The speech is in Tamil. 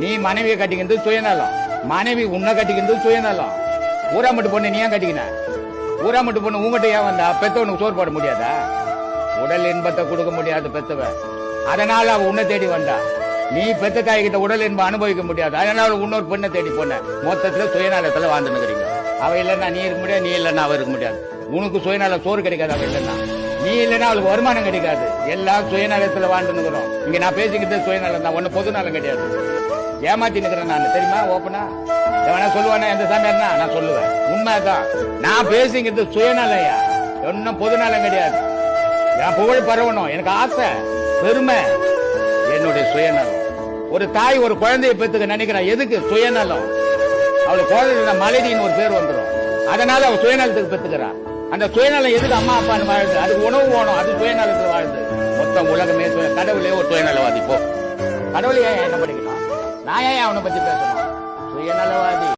நீ மனைவியை கட்டிக்கிறது சுயநலம். மனைவி உன்னை கட்டிக்கிறது சுயநலம். ஊரா மட்டும் பொண்ணு நீ ஏன் கட்டிக்கின? ஊரா மட்டும் பொண்ணு உங்ககிட்ட ஏன் வந்தா? பெத்தவனுக்கு சோறு போட முடியாதா? உடல் இன்பத்தை கொடுக்க முடியாது பெத்தவ அதனால அவ உன்னை தேடி வந்தா. நீ பெத்த தாய் கிட்ட உடல் இன்பம் அனுபவிக்க முடியாது. அதனால இன்னொரு பெண்ணை தேடி போன. மொத்தத்துல சுயநலத்துல வாழ்ந்துருக்கிறீங்க அவ இல்லைன்னா நீ இருக்க முடியாது நீ இல்லைன்னா அவ இருக்க முடியாது. உனக்கு சுயநல சோறு கிடைக்காது அவ இல்லைன்னா. நீ இல்லைன்னா அவளுக்கு வருமானம் கிடைக்காது. எல்லாம் சுயநலத்துல வாழ்ந்துருக்கிறோம் இங்க நான் பேசிக்கிட்டு சுயநலம் தான். ஒண்ணு பொதுநலம் கிடையாது. ஏமாத்தி நிக்கிறேன் நான். தெரியுமா? ஓப்பனா எவனா சொல்லுவானா? எந்த சாமியார்னா? நான் சொல்லுவேன். உண்மைதான். நான் பேசிங்கிறது சுயநலையா? ஒன்னும் பொதுநலம் கிடையாது. என் புகழ் பரவணும். எனக்கு ஆசை பெருமை. என்னுடைய சுயநலம். ஒரு தாய் ஒரு குழந்தையை பெற்றுக்க நினைக்கிறான் எதுக்கு? சுயநலம். அவளுக்கு குழந்தை மலைதின்னு ஒரு பேர் வந்துடும். அதனால அவள் சுயநலத்துக்கு பெற்றுக்கிறான் அந்த சுயநலம் எதுக்கு அம்மா அப்பான்னு வாழ்ந்து? அதுக்கு உணவு வேணும். அது சுயநலத்தில் வாழ்ந்து. மொத்தம் உலகமே கடவுளே ஒரு சுயநலவாதி போ. என்ன படிக்கலாம் நான் ஏன் அவனை பத்தி பேசணும்? சுயநலவாதி.